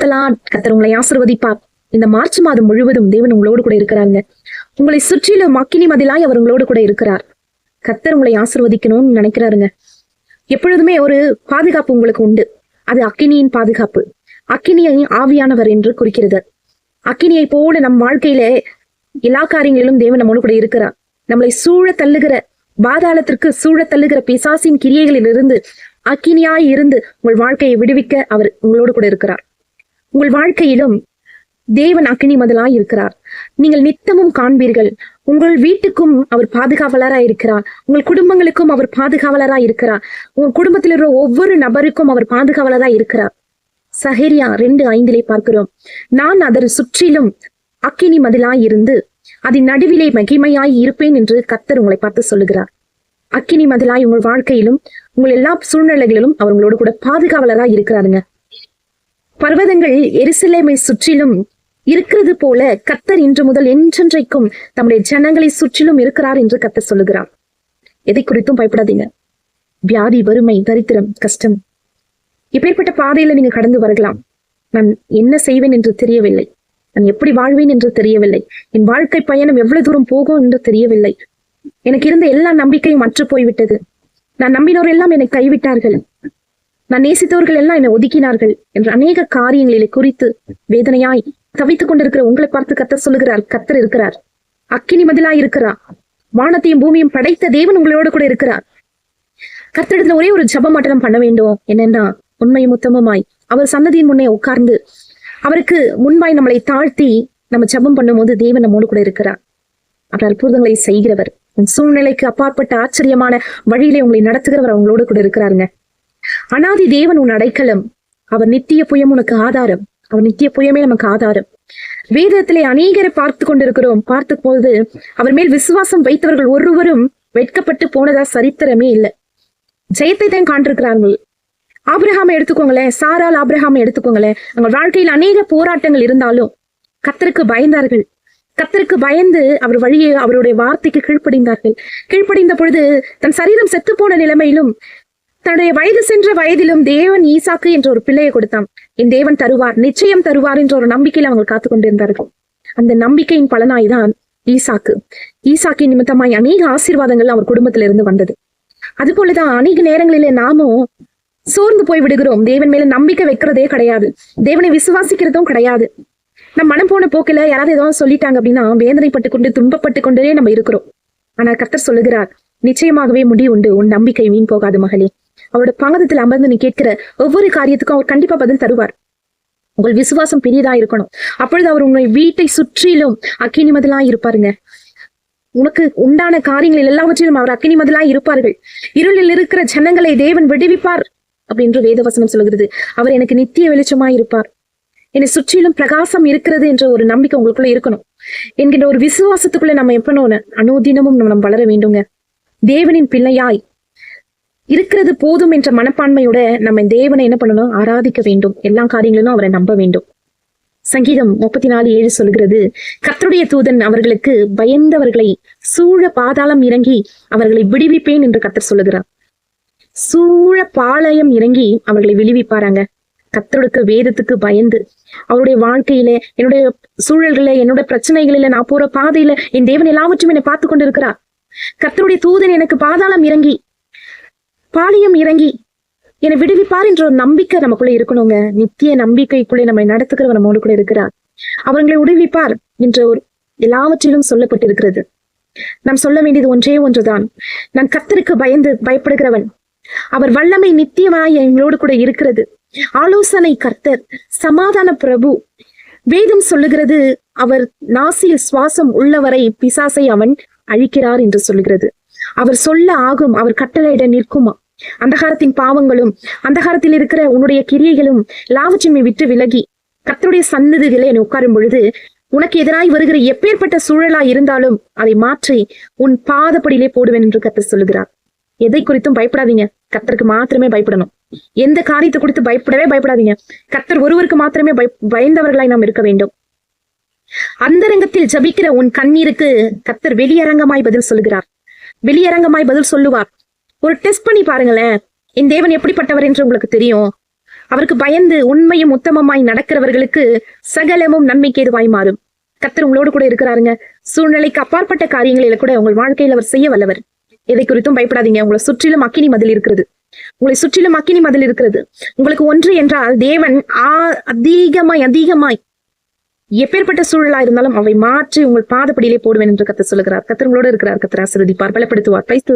கத்தலாம். கத்தர் உங்களை ஆசிர்வதிப்பார். இந்த மார்ச் மாதம் முழுவதும் தேவன் உங்களோடு கூட இருக்கிறாங்க உங்களை சுற்றிலும் அக்கினி மதிலாய் அவர் உங்களோடு கூட இருக்கிறார். கத்தர் உங்களை ஆசிர்வதிக்கணும்னு நினைக்கிறாருங்க. எப்பொழுதுமே ஒரு பாதுகாப்பு உங்களுக்கு உண்டு. அது அக்கினியின் பாதுகாப்பு. அக்கினியை ஆவியானவர் என்று குறிக்கிறது. அக்கினியை போல நம் வாழ்க்கையில எல்லா காரியங்களிலும் தேவன் நம்மோடு கூட இருக்கிறார். நம்மளை சூழ தள்ளுகிற பாதாளத்திற்கு சூழ தள்ளுகிற பிசாசின் கிரியைகளில் இருந்து அக்கினியாய் இருந்து உங்கள் வாழ்க்கையை விடுவிக்க அவர் உங்களோடு கூட இருக்கிறார். உங்கள் வாழ்க்கையிலும் தேவன் அக்கினி மதலாய் இருக்கிறார். நீங்கள் நித்தமும் காண்பீர்கள். உங்கள் வீட்டுக்கும் அவர் பாதுகாவலராய் இருக்கிறார். உங்கள் குடும்பங்களுக்கும் அவர் பாதுகாவலராய் இருக்கிறார். உங்கள் குடும்பத்தில் இருக்கிற ஒவ்வொரு நபருக்கும் அவர் பாதுகாவலராய் இருக்கிறார். சஹேரியா ரெண்டு ஐந்திலே பார்க்கிறோம். நான் அதர் சுற்றிலும் அக்கினி மதிலாய் இருந்து அதன் நடுவிலே மகிமையாய் இருப்பேன் என்று கத்தர் உங்களை பார்த்து சொல்லுகிறார். அக்கினி மதிலாய் உங்கள் வாழ்க்கையிலும் உங்கள் எல்லா சூழ்நிலைகளிலும் அவர் கூட பாதுகாவலராய் இருக்கிறாருங்க. பர்வதங்கள் எருசலேமை சுற்றிலும் இருக்கிறது போல கத்தர் இன்று முதல் என்றென்றைக்கும் தம்முடைய ஜனங்களை சுற்றிலும் இருக்கிறார் என்று கத்தர் சொல்லுகிறார். எதை குறித்தும் பயப்படாதீங்க. வியாதி வறுமை தரித்திரம் கஷ்டம். இப்பேற்பட்ட பாதையில நீங்க கடந்து வரலாம். நான் என்ன செய்வேன் என்று தெரியவில்லை. நான் எப்படி வாழ்வேன் என்று தெரியவில்லை. என் வாழ்க்கை பயணம் எவ்வளவு தூரம் போகும் என்று தெரியவில்லை. எனக்கு இருந்த எல்லா நம்பிக்கையும் அற்று போய்விட்டது. நான் நம்பினோர் எல்லாம் என்னை கைவிட்டார்கள். நான் நேசித்தவர்கள் எல்லாம் என்னை ஒதுக்கினார்கள் என்ற அநேக காரியங்களிலே குறித்து வேதனையாய் தவித்துக் கொண்டிருக்கிற உங்களை பார்த்து கத்தர் சொல்லுகிறார் கத்தர் இருக்கிறார். அக்கினி மதிலாய் இருக்கிறார் வானத்தையும் பூமியும் படைத்த தேவன் உங்களோடு கூட இருக்கிறார். கத்தரிடத்துல ஒரே ஒரு ஜப மட்டும் பண்ண வேண்டும். என்னென்னா உண்மையும் உத்தமமாய். அவர் சன்னதியின் முன்னே உட்கார்ந்து அவருக்கு முன்பாய் நம்மளை தாழ்த்தி நம்ம ஜபம் பண்ணும்போது தேவன் நம்மோடு கூட இருக்கிறார். அவர் அற்புதங்களை செய்கிறவர். உன் சூழ்நிலைக்கு அப்பாற்பட்ட ஆச்சரியமான வழியிலே உங்களை நடத்துகிறவர் அவங்களோடு கூட இருக்கிறாருங்க. அனாதி தேவன் உன் அடைக்கலம். அவர் நித்திய புயம் உனக்கு ஆதாரம். அவர் நித்திய புயமே நமக்கு ஆதாரம். வேதத்திலே அநேகரை பார்த்து கொண்டிருக்கிறோம். பார்த்து போது அவர் மேல் விசுவாசம் வைத்தவர்கள் ஒருவரும் வெட்கப்பட்டு போனதா சரித்திரமே இல்லை. ஜெயத்தை தான் காண்டிருக்கிறார்கள் ஆபிரகாமை எடுத்துக்கோங்களேன். சாரால் ஆபிரகாமை எடுத்துக்கோங்களேன். அவங்க வாழ்க்கையில் அநேக போராட்டங்கள் இருந்தாலும் கத்தருக்கு பயந்தார்கள். கத்தருக்கு பயந்து அவர் வழியே அவருடைய வார்த்தைக்கு கீழ்ப்படிந்தார்கள். கீழ்ப்படிந்த பொழுது தன் சரீரம் செத்து போன நிலைமையிலும் தன்னுடைய வயது சென்ற வயதிலும் தேவன் ஈசாக்கு என்ற ஒரு பிள்ளையை கொடுத்தான். என் தேவன் தருவார் நிச்சயம் தருவார் என்ற ஒரு நம்பிக்கையில் அவங்க காத்து கொண்டிருந்தார்கள் அந்த நம்பிக்கையின் பலனாய்தான் ஈசாக்கு. ஈசாக்கின் நிமித்தமாய் அநேக ஆசீர்வாதங்கள் அவர் குடும்பத்திலிருந்து வந்தது. அது போலதான் அநேக நேரங்களிலே நாமும் சோர்ந்து போய் விடுகிறோம். தேவன் மேல நம்பிக்கை வைக்கிறதே கிடையாது. தேவனை விசுவாசிக்கிறதும் கிடையாது. நம் மனம் போன போக்கில யாராவது ஏதாவது சொல்லிட்டாங்க அப்படின்னா வேதனைப்பட்டு கொண்டு துன்பப்பட்டு கொண்டே நம்ம இருக்கிறோம். ஆனா கர்த்தர் சொல்லுகிறார் நிச்சயமாகவே முடிவு உண்டு உன் நம்பிக்கை வீண் போகாது மகளே. அவரோட பாதத்தில் அமர்ந்து நீ கேட்கிற ஒவ்வொரு காரியத்துக்கும் அவர் கண்டிப்பா பதில் தருவார். உங்கள் விசுவாசம் பெரியதா இருக்கணும். அப்பொழுது அவர் உங்களை வீட்டை சுற்றிலும் அக்கினி மதிலா இருப்பாருங்க. உனக்கு உண்டான காரியங்கள் எல்லாவற்றிலும் அவர் அக்கினி மதிலா இருப்பார்கள். இருளில் இருக்கிற ஜனங்களை தேவன் விடுவிப்பார் அப்படின்று வேதவசனம் சொல்கிறது அவர் எனக்கு நித்திய வெளிச்சமாய் இருப்பார். என்னை சுற்றிலும் பிரகாசம் இருக்கிறது என்ற ஒரு நம்பிக்கை உங்களுக்குள்ள இருக்கணும். என்கின்ற ஒரு விசுவாசத்துக்குள்ள நம்ம எப்பனோன்னு அனுதினமும் நம்ம வளர வேண்டுங்க. தேவனின் பிள்ளையாய் இருக்கிறது போதும் என்ற மனப்பான்மையோட நம்ம தேவனை என்ன பண்ணணும்? ஆராதிக்க வேண்டும். எல்லா காரியங்களிலும் அவரை நம்ப வேண்டும். சங்கீதம் முப்பத்தி நாலு ஏழு சொல்கிறது கத்தருடைய தூதன் அவர்களுக்கு பயந்தவர்களை சூழ பாதாளம் இறங்கி அவர்களை விடுவிப்பேன் என்று கத்தர் சொல்லுகிறார். சூழ பாளையம் இறங்கி அவர்களை விடுவிப்பாராங்க. கர்த்தருக்கு வேதத்துக்கு பயந்து அவருடைய வாழ்க்கையில என்னுடைய சூழல்கள என்னோட பிரச்சனைகளில நான் போற பாதையில என் தேவன் எல்லாவற்றும் என்னை பார்த்து கொண்டிருக்கிறார். கத்தருடைய தூதன் எனக்கு பாதாளம் இறங்கி பாளையம் இறங்கி. என்னை விடுவிப்பார் என்ற ஒரு நம்பிக்கை நமக்குள்ள இருக்கணுங்க. நித்திய நம்பிக்கைக்குள்ளே நம்மை நடத்துகிறவர் நம்மோடு கூட இருக்கிறார். அவர்களை விடுவிப்பார் என்ற ஒரு எல்லாவற்றிலும் சொல்லப்பட்டிருக்கிறது. நாம் சொல்ல வேண்டியது ஒன்றே ஒன்றுதான். நான் கர்த்தருக்கு பயந்து பயப்படுகிறவன். அவர் வல்லமை நித்தியமாய் எங்களோடு கூட இருக்கிறது. ஆலோசனை கர்த்தர் சமாதான பிரபு. வேதம் சொல்லுகிறது அவர் நாசியில் சுவாசம் உள்ளவரை பிசாசை அவன் அழிக்கிறார் என்று சொல்லுகிறது. அவர் சொல்ல ஆகும் அவர் கட்டளையிட நிற்குமா. அந்தகாரத்தின் பாவங்களும் அந்தகாரத்தில் இருக்கிற உன்னுடைய கிரியைகளும் லாவச்சிமை விட்டு விலகி கத்தருடைய சன்னதிகளை நீ உட்காரும் பொழுது உனக்கு எதிராய் வருகிற எப்பேற்பட்ட சூழலா இருந்தாலும் அதை மாற்றி உன் பாதப்படியிலே போடுவேன் என்று கத்தர் சொல்லுகிறார். எதை குறித்தும் பயப்படாதீங்க. கத்தருக்கு மாத்திரமே பயப்படணும். எந்த காரியத்தை குறித்து பயப்படவே பயப்படாதீங்க. கர்த்தர் ஒருவருக்கு மாத்திரமே பய பயந்தவர்களாய் நாம் இருக்க வேண்டும். அந்தரங்கத்தில் ஜபிக்கிற உன் கண்ணீருக்கு கத்தர் வெளியரங்கமாய் பதில் சொல்லுகிறார். வெளியரங்கமாய் பதில் சொல்லுவார். ஒரு டெஸ்ட் பண்ணி பாருங்களேன். என் தேவன் எப்படிப்பட்டவர் என்று உங்களுக்கு தெரியும். அவருக்கு பயந்து உண்மையும் உத்தமமாய் நடக்கிறவர்களுக்கு சகலமும் நன்மைக்கு ஏதுவாய் மாறும். கத்தர் உங்களோடு கூட இருக்கிறாருங்க. சூழ்நிலைக்கு அப்பாற்பட்ட காரியங்களில கூட உங்கள் வாழ்க்கையில் அவர் செய்ய வல்லவர். எதை குறித்தும் பயப்படாதீங்க. உங்களை சுற்றிலும் அக்கினி மதில் இருக்கிறது. உங்களை சுற்றிலும் அக்கினி மதில் இருக்கிறது. உங்களுக்கு ஒன்று என்றால் தேவன் ஆ அதிகமாய் அதிகமாய் எப்பேற்பட்ட சூழலா இருந்தாலும் அவை மாற்றி உங்கள் பாதப்படியிலே போடுவேன் என்று கத்த சொல்லுகிறார். கத்தர் உங்களோடு இருக்கிறார். கத்தர் ஆசீர்வதிப்பார். பலப்படுத்துவார். பிரைஸ்